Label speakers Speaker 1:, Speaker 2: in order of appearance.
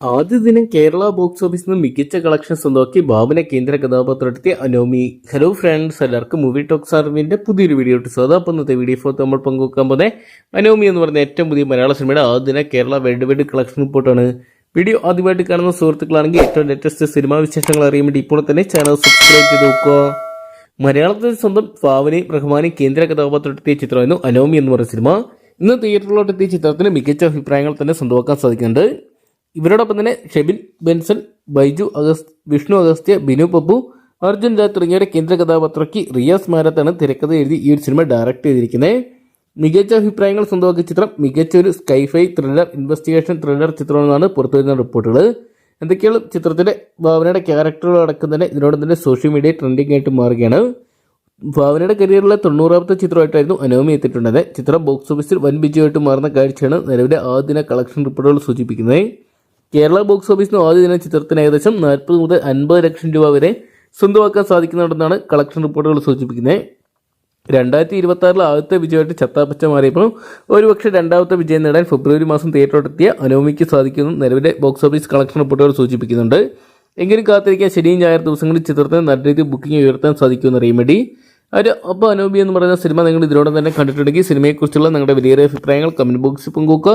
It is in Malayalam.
Speaker 1: ആദ്യ ദിനം കേരള ബോക്സ് ഓഫീസിൽ നിന്ന് മികച്ച കളക്ഷൻ സ്വന്തമാക്കി ബാബുനെ കേന്ദ്ര കഥാപാത്രത്തെ അനോമി. ഹലോ ഫ്രണ്ട്സ് എല്ലാവർക്കും മൂവി ടോക്സ് അറിവിന്റെ പുതിയൊരു വീഡിയോ ഇട്ട് സ്വാഗതം. അപ്പം ഇന്നത്തെ വീഡിയോ ഫോട്ടോ നമ്മൾ പങ്കുവെക്കാൻ പോകുന്നത് അനോമി എന്ന് പറഞ്ഞ ഏറ്റവും പുതിയ മലയാള സിനിമയുടെ ആദ്യ ദിന കേരള വെഡ് വെഡ് കളക്ഷൻ റിപ്പോർട്ടാണ്. വീഡിയോ ആദ്യമായിട്ട് കാണുന്ന സുഹൃത്തുക്കളാണെങ്കിൽ ഏറ്റവും ലേറ്റസ്റ്റ് സിനിമാ വിശേഷങ്ങൾ അറിയാൻ വേണ്ടി ഇപ്പോൾ തന്നെ ചാനൽ സബ്സ്ക്രൈബ് ചെയ്ത് നോക്കുക. മലയാളത്തിൽ സ്വന്തം ഭാവനയും റഹ്മാനി കേന്ദ്ര കഥാപാത്രത്തെത്തിയ ചിത്രമായിരുന്നു അനോമി എന്ന് പറഞ്ഞ സിനിമ. ഇന്ന് തിയേറ്ററിലോട്ട് എത്തിയ ചിത്രത്തിന് മികച്ച അഭിപ്രായങ്ങൾ തന്നെ സ്വന്തമാക്കാൻ സാധിക്കുന്നുണ്ട്. ഇവരോടൊപ്പം തന്നെ ഷെബിൻ ബെൻസൺ ബൈജു അഗസ് വിഷ്ണു അഗസ്ത്യ ബിനു പപ്പു അർജുൻ രാജ് തുടങ്ങിയവരെ കേന്ദ്ര കഥാപാത്രയ്ക്ക് റിയാസ് മാരത്താണ് തിരക്കഥ എഴുതി ഈ ഒരു സിനിമ ഡയറക്റ്റ് ചെയ്തിരിക്കുന്നത്. മികച്ച അഭിപ്രായങ്ങൾ സ്വന്തമാക്കിയ ചിത്രം മികച്ച ഒരു sci fi thriller investigation thriller ചിത്രമെന്നാണ് പുറത്തുവരുന്ന റിപ്പോർട്ടുകൾ എന്തൊക്കെയാണ് ചിത്രത്തിലെ ഭാവനയുടെ ക്യാരക്ടറുകൾ അടക്കം തന്നെ ഇതിനോട് തന്നെ സോഷ്യൽ മീഡിയ ട്രെൻഡിങ് ആയിട്ട് മാറുകയാണ്. ഭാവനയുടെ കരിയറിലെ തൊണ്ണൂറാമത്തെ ചിത്രമായിട്ടായിരുന്നു അനോമി എത്തിയിട്ടുണ്ടത് ചിത്രം ബോക്സ് ഓഫീസിൽ വൻ വിജയമായിട്ട് മാറുന്ന കാഴ്ചയാണ് നിലവിലെ ആദ്യ കളക്ഷൻ റിപ്പോർട്ടുകൾ സൂചിപ്പിക്കുന്നത്. കേരള ബോക്സ് ഓഫീസിന് ആദ്യ ദിന ചിത്രത്തിന് ഏകദേശം നാൽപ്പത് മുതൽ അൻപത് ലക്ഷം രൂപ വരെ സ്വന്തമാക്കാൻ സാധിക്കുന്നുണ്ടെന്നാണ് കളക്ഷൻ റിപ്പോർട്ടുകൾ സൂചിപ്പിക്കുന്നത്. രണ്ടായിരത്തി ഇരുപത്തി ആറിൽ ആദ്യത്തെ വിജയമായിട്ട് ചത്താപ്പച്ച മാറിയപ്പോൾ ഒരുപക്ഷെ രണ്ടാമത്തെ വിജയം നേടാൻ ഫെബ്രുവരി മാസം തിയേറ്ററിലെത്തിയ അനോമിക്ക് സാധിക്കുന്നു നിലവിലെ ബോക്സ് ഓഫീസ് കളക്ഷൻ റിപ്പോർട്ടുകൾ സൂചിപ്പിക്കുന്നുണ്ട്. എങ്കിലും കാത്തിരിക്കാൻ ശനിയും ഞായർ ദിവസങ്ങളിൽ ചിത്രത്തിന് നല്ല രീതിയിൽ ബുക്കിംഗ് ഉയർത്താൻ സാധിക്കുമെന്ന് റീമഡി ഒരു അപ്പോൾ അനോബി എന്ന് പറയുന്ന സിനിമ നിങ്ങൾ ഇതിനോടൊപ്പം തന്നെ കണ്ടിട്ടുണ്ടെങ്കിൽ സിനിമയെക്കുറിച്ചുള്ള നിങ്ങളുടെ വലിയ അഭിപ്രായങ്ങൾ കമന്റ് ബോക്സിൽ പങ്കുവെക്കുക.